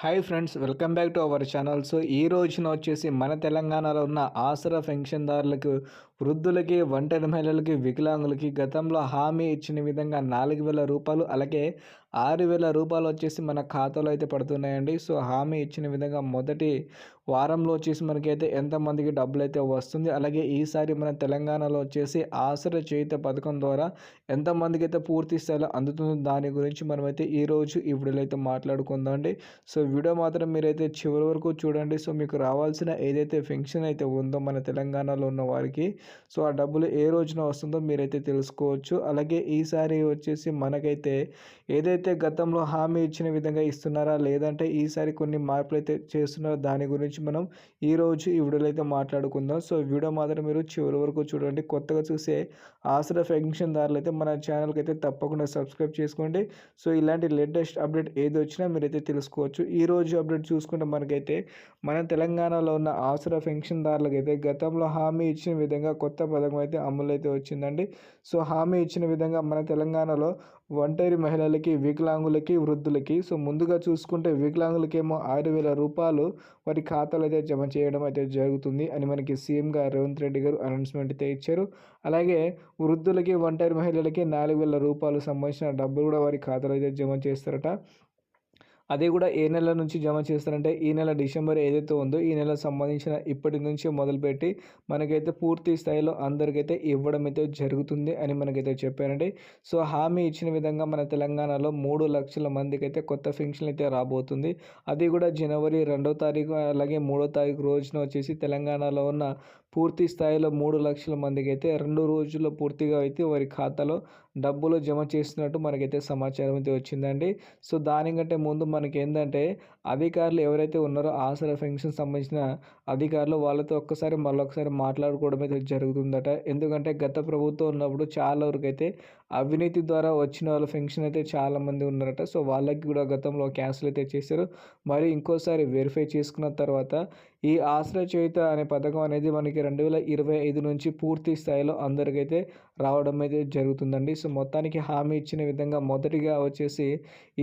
Hi friends welcome back to our channel so ఈ రోజున వచ్చేసి మన తెలంగాణలో ఉన్న ఆసరా పెన్షన్దారులకు వృద్ధులకి ఒంటరి మహిళలకి వికలాంగులకి గతంలో హామీ ఇచ్చిన విధంగా నాలుగు వేల రూపాయలు అలాగే ఆరు వేల రూపాయలు వచ్చేసి మన ఖాతాలో అయితే పడుతున్నాయండి. సో హామీ ఇచ్చిన విధంగా మొదటి వారంలో వచ్చేసి మనకైతే ఎంతమందికి డబ్బులు అయితే వస్తుంది అలాగే ఈసారి మన తెలంగాణలో వచ్చేసి ఆసర చేయుత పథకం ద్వారా ఎంతమందికి అయితే పూర్తి స్థాయిలో అందుతుందో దాని గురించి మనమైతే ఈరోజు ఈ వీడియోలో అయితే మాట్లాడుకుందాం అండి సో వీడియో మాత్రం మీరైతే చివరి వరకు చూడండి. సో మీకు రావాల్సిన ఏదైతే ఫెన్షన్ అయితే ఉందో మన తెలంగాణలో ఉన్న వారికి సో ఆ డబ్బులు ఏ రోజున వస్తుందో మీరైతే తెలుసుకోవచ్చు. అలాగే ఈసారి వచ్చేసి మనకైతే ఏదైతే గతంలో హామీ ఇచ్చిన విధంగా ఇస్తున్నారా లేదంటే ఈసారి కొన్ని మార్పులు అయితే చేస్తున్నారో దాని గురించి మనం ఈరోజు ఈ వీడియోలో అయితే మాట్లాడుకుందాం. సో వీడియో మాత్రం మీరు చివరి వరకు చూడండి. కొత్తగా చూసే ఆసరా ఫెన్షన్ దారులు అయితే మన ఛానల్కి అయితే తప్పకుండా సబ్స్క్రైబ్ చేసుకోండి. సో ఇలాంటి లేటెస్ట్ అప్డేట్ ఏది వచ్చినా మీరైతే తెలుసుకోవచ్చు. ఈరోజు అప్డేట్ చూసుకుంటే మనకైతే మన తెలంగాణలో ఉన్న ఆసరా పెన్షన్ దారులకైతే గతంలో హామీ ఇచ్చిన విధంగా కొత్త పథకం అయితే అమలు అయితే వచ్చిందండి. సో హామీ ఇచ్చిన విధంగా మన తెలంగాణలో ఒంటరి మహిళలకి వికలాంగులకి వృద్ధులకి సో ముందుగా చూసుకుంటే వికలాంగులకేమో ఆరు వేల రూపాయలు వారి ఖాతాలో అయితే జమ చేయడం అయితే జరుగుతుంది అని మనకి సీఎం గారు రేవంత్ రెడ్డి గారు అనౌన్స్మెంట్ అయితే ఇచ్చారు. అలాగే వృద్ధులకి ఒంటరి మహిళలకి నాలుగు వేల రూపాయలు సంబంధించిన డబ్బులు కూడా వారి ఖాతాలో అయితే జమ చేస్తారట. అది కూడా ఏ నెల నుంచి జమ చేస్తారంటే ఈ నెల డిసెంబర్ ఏదైతే ఉందో ఈ నెల సంబంధించిన ఇప్పటి నుంచి మొదలుపెట్టి మనకైతే పూర్తి స్థాయిలో అందరికైతే ఇవ్వడం అయితే జరుగుతుంది అని మనకైతే చెప్పారండి. సో హామీ ఇచ్చిన విధంగా మన తెలంగాణలో మూడు లక్షల మందికి అయితే కొత్త పెన్షన్ అయితే రాబోతుంది. అది కూడా జనవరి రెండో తారీఖు అలాగే మూడో తారీఖు రోజున వచ్చేసి తెలంగాణలో ఉన్న పూర్తి స్థాయిలో మూడు లక్షల మందికి అయితే రెండు రోజుల్లో పూర్తిగా అయితే వారి ఖాతాలో డబ్బులు జమ చేస్తున్నట్టు మనకైతే సమాచారం అయితే వచ్చిందండి. సో దానికంటే ముందు మనకి ఏంటంటే అధికారులు ఎవరైతే ఉన్నారో ఆసరా పెన్షన్ సంబంధించిన అధికారులు వాళ్ళతో ఒక్కసారి మళ్ళొకసారి మాట్లాడుకోవడం అయితే జరుగుతుందట. ఎందుకంటే గత ప్రభుత్వం ఉన్నప్పుడు చాలా వరకు అయితే అవినీతి ద్వారా వచ్చిన వాళ్ళ పెన్షన్ అయితే చాలామంది ఉన్నారట. సో వాళ్ళకి కూడా గతంలో క్యాన్సిల్ అయితే చేశారు. మరి ఇంకోసారి వెరిఫై చేసుకున్న తర్వాత ఈ ఆశ్రయ చేయుత అనే పథకం అనేది మనకి రెండు వేల ఇరవై ఐదు నుంచి పూర్తి స్థాయిలో అందరికైతే రావడం అయితే జరుగుతుందండి. సో మొత్తానికి హామీ ఇచ్చిన విధంగా మొదటిగా వచ్చేసి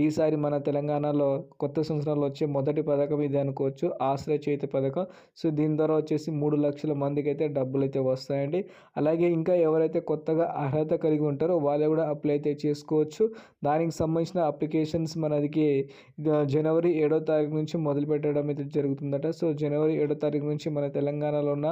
ఈసారి మన తెలంగాణలో కొత్త సంవత్సరంలో వచ్చే మొదటి పథకం ఇది అనుకోవచ్చు ఆశ్రయ చేయుత పథకం. సో దీని ద్వారా వచ్చేసి మూడు లక్షల మందికి అయితే డబ్బులు అయితే వస్తాయండి. అలాగే ఇంకా ఎవరైతే కొత్తగా అర్హత కలిగి ఉంటారో వాళ్ళు కూడా అప్లై అయితే చేసుకోవచ్చు. దానికి సంబంధించిన అప్లికేషన్స్ మనదికి జనవరి ఏడో తారీఖు నుంచి మొదలు పెట్టడం అయితే జరుగుతుందట. సో జనవరి ఏడో తారీఖు నుంచి మన తెలంగాణలో ఉన్న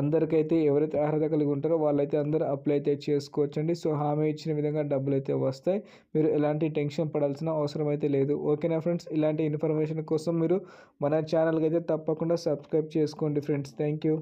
అందరికైతే ఎవరైతే అర్హత కలిగి ఉంటారో వాళ్ళైతే అందరూ అప్లై అయితే చేసుకోవచ్చండి. సో హామీ ఇచ్చిన విధంగా డబ్బులు అయితే వస్తాయి. మీరు ఎలాంటి టెన్షన్ పడాల్సిన అవసరం అయితే లేదు. ఓకేనా ఫ్రెండ్స్ ఇలాంటి ఇన్ఫర్మేషన్ కోసం మీరు మన ఛానల్కి అయితే తప్పకుండా సబ్స్క్రైబ్ చేసుకోండి ఫ్రెండ్స్ థ్యాంక్ యూ